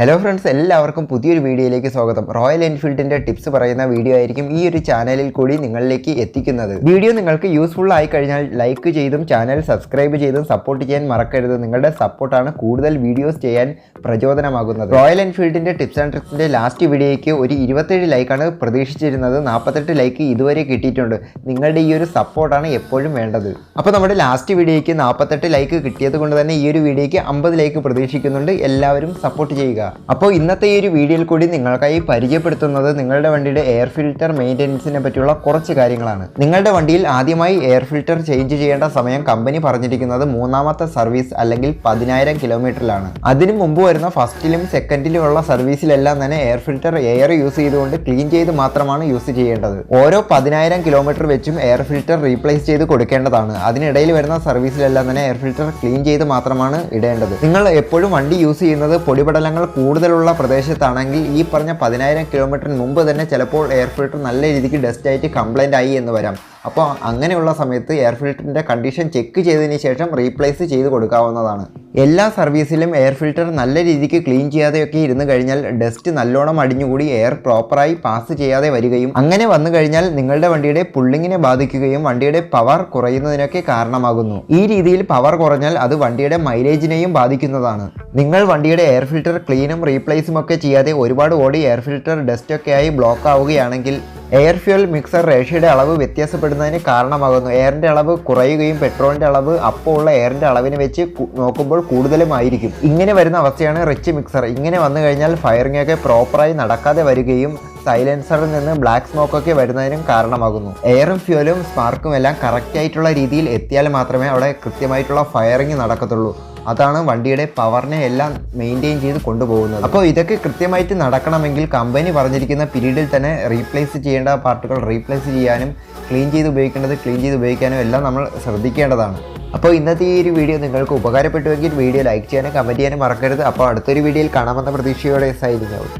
Hello friends എല്ലാവർക്കും പുതിയൊരു വീഡിയോയിലേക്ക് സ്വാഗതം. റോയൽ എൻഫീൽഡിന്റെ ടിപ്സ് പറയുന്ന വീഡിയോ ആയിരിക്കും ഈ ഒരു ചാനലിൽ കൂടി നിങ്ങളിലേക്ക് എത്തിക്കുന്നത്. വീഡിയോ നിങ്ങൾക്ക് യൂസ്ഫുൾ ആയി കഴിഞ്ഞാൽ ലൈക്ക് ചെയ്തും ചാനൽ സബ്സ്ക്രൈബ് ചെയ്തും സപ്പോർട്ട് ചെയ്യാൻ മറക്കരുത്. നിങ്ങളുടെ സപ്പോർട്ടാണ് കൂടുതൽ വീഡിയോസ് ചെയ്യാൻ പ്രചോദനമാകുന്നത്. റോയൽ എൻഫീൽഡിന്റെ ടിപ്സ് ആൻഡ് ട്രിക്സിന്റെ ലാസ്റ്റ് വീഡിയോയ്ക്ക് ഒരു ഇരുപത്തേഴ് ലൈക്കാണ് പ്രതീക്ഷിച്ചിരുന്നത്. നാൽപ്പത്തെട്ട് ലൈക്ക് ഇതുവരെ കിട്ടിയിട്ടുണ്ട്. നിങ്ങളുടെ ഈ ഒരു സപ്പോർട്ടാണ് എപ്പോഴും വേണ്ടത്. അപ്പോൾ നമ്മുടെ ലാസ്റ്റ് വീഡിയോയ്ക്ക് നാൽപ്പത്തെട്ട് ലൈക്ക് കിട്ടിയത് കൊണ്ട് തന്നെ ഈ ഒരു വീഡിയോയ്ക്ക് അമ്പത് ലൈക്ക് പ്രതീക്ഷിക്കുന്നുണ്ട്. എല്ലാവരും സപ്പോർട്ട് ചെയ്യുക. അപ്പോൾ ഇന്നത്തെ ഈ ഒരു വീഡിയോയിൽ കൂടി നിങ്ങൾക്കായി പരിചയപ്പെടുത്തുന്നത് നിങ്ങളുടെ വണ്ടിയുടെ എയർ ഫിൽറ്റർ മെയിന്റനൻസിനെ പറ്റിയുള്ള കുറച്ച് കാര്യങ്ങളാണ്. നിങ്ങളുടെ വണ്ടിയിൽ ആദ്യമായി എയർ ഫിൽറ്റർ ചേഞ്ച് ചെയ്യേണ്ട സമയം കമ്പനി പറഞ്ഞിരിക്കുന്നത് മൂന്നാമത്തെ സർവീസ് അല്ലെങ്കിൽ പതിനായിരം കിലോമീറ്ററിലാണ് അതിനു മുമ്പ് വരുന്ന ഫസ്റ്റിലും സെക്കൻഡിലും ഉള്ള സർവീസിലെല്ലാം തന്നെ എയർ ഫിൽറ്റർ എയർ യൂസ് ചെയ്തുകൊണ്ട് ക്ലീൻ ചെയ്ത് മാത്രമാണ് യൂസ് ചെയ്യേണ്ടത്. ഓരോ പതിനായിരം കിലോമീറ്റർ വെച്ചും എയർ ഫിൽറ്റർ റീപ്ലേസ് ചെയ്ത് കൊടുക്കേണ്ടതാണ്. അതിനിടയിൽ വരുന്ന സർവീസിലെല്ലാം തന്നെ എയർ ഫിൽറ്റർ ക്ലീൻ ചെയ്ത് മാത്രമാണ് ഇടേണ്ടത്. നിങ്ങൾ എപ്പോഴും വണ്ടി യൂസ് ചെയ്യുന്നത് പൊടിപടലങ്ങൾ കൂടുതലുള്ള പ്രദേശത്താണെങ്കിൽ ഈ പറഞ്ഞ പതിനായിരം കിലോമീറ്ററിന് മുമ്പ് തന്നെ ചിലപ്പോൾ എയർ ഫിൽട്ടർ നല്ല രീതിക്ക് ഡസ്റ്റ് ആയിട്ട് കംപ്ലൈന്റ് ആയി എന്ന് വരാം. അപ്പോൾ അങ്ങനെയുള്ള സമയത്ത് എയർ ഫിൽറ്ററിന്റെ കണ്ടീഷൻ ചെക്ക് ചെയ്തതിന് ശേഷം റീപ്ലേസ് ചെയ്ത് കൊടുക്കാവുന്നതാണ്. എല്ലാ സർവീസിലും എയർ ഫിൽറ്റർ നല്ല രീതിക്ക് ക്ലീൻ ചെയ്യാതെയൊക്കെ ഇരുന്ന് കഴിഞ്ഞാൽ ഡസ്റ്റ് നല്ലോണം അടിഞ്ഞുകൂടി എയർ പ്രോപ്പറായി പാസ് ചെയ്യാതെ വരികയും അങ്ങനെ വന്നു കഴിഞ്ഞാൽ നിങ്ങളുടെ വണ്ടിയുടെ പുള്ളിങ്ങിനെ ബാധിക്കുകയും വണ്ടിയുടെ പവർ കുറയുന്നതിനൊക്കെ കാരണമാകുന്നു. ഈ രീതിയിൽ പവർ കുറഞ്ഞാൽ അത് വണ്ടിയുടെ മൈലേജിനെയും ബാധിക്കുന്നതാണ്. നിങ്ങൾ വണ്ടിയുടെ എയർ ഫിൽറ്റർ ക്ലീനും റീപ്ലേസും ഒക്കെ ചെയ്യാതെ ഒരുപാട് ഓടി എയർ ഫിൽറ്റർ ഡസ്റ്റ് ഒക്കെ ആയി ബ്ലോക്ക് ആവുകയാണെങ്കിൽ എയർ ഫ്യൂൽ മിക്സർ റേഷ്യയുടെ അളവ് വ്യത്യാസപ്പെടുന്നതിന് കാരണമാകുന്നു. എയറിന്റെ അളവ് കുറയുകയും പെട്രോളിന്റെ അളവ് അപ്പോൾ ഉള്ള എയറിന്റെ അളവിനെ വെച്ച് നോക്കുമ്പോൾ കൂടുതലുമായിരിക്കും ഇങ്ങനെ വരുന്ന അവസ്ഥയാണ് റിച്ച് മിക്സർ. ഇങ്ങനെ വന്നു കഴിഞ്ഞാൽ ഫയറിംഗ് ഒക്കെ പ്രോപ്പറായി നടക്കാതെ വരികയും സൈലൻസറിൽ നിന്ന് ബ്ലാക്ക് സ്മോക്ക് ഒക്കെ വരുന്നതിനും കാരണമാകുന്നു. എയറും ഫ്യൂലും സ്പാർക്കും എല്ലാം കറക്റ്റ് ആയിട്ടുള്ള രീതിയിൽ എത്തിയാൽ മാത്രമേ അവിടെ കൃത്യമായിട്ടുള്ള ഫയറിംഗ് നടക്കത്തുള്ളൂ. അതാണ് വണ്ടിയുടെ പവറിനെ എല്ലാം മെയിന്റെയിൻ ചെയ്ത് കൊണ്ടുപോകുന്നത്. അപ്പോൾ ഇതൊക്കെ കൃത്യമായിട്ട് നടക്കണമെങ്കിൽ കമ്പനി പറഞ്ഞിരിക്കുന്ന പീരീഡിൽ തന്നെ റീപ്ലേസ് ചെയ്യേണ്ട പാർട്ടുകൾ റീപ്ലേസ് ചെയ്യാനും ക്ലീൻ ചെയ്ത് ഉപയോഗിക്കേണ്ടത് ക്ലീൻ ചെയ്ത് ഉപയോഗിക്കാനും എല്ലാം നമ്മൾ ശ്രദ്ധിക്കേണ്ടതാണ്. അപ്പോൾ ഇന്നത്തെ ഈ ഒരു വീഡിയോ നിങ്ങൾക്ക് ഉപകാരപ്പെട്ടുവെങ്കിൽ വീഡിയോ ലൈക്ക് ചെയ്യാനും കമന്റ് ചെയ്യാനും മറക്കരുത്. അപ്പോൾ അടുത്തൊരു വീഡിയോയിൽ കാണാമെന്ന പ്രതീക്ഷയോടെ സൈനിങ് ഔട്ട്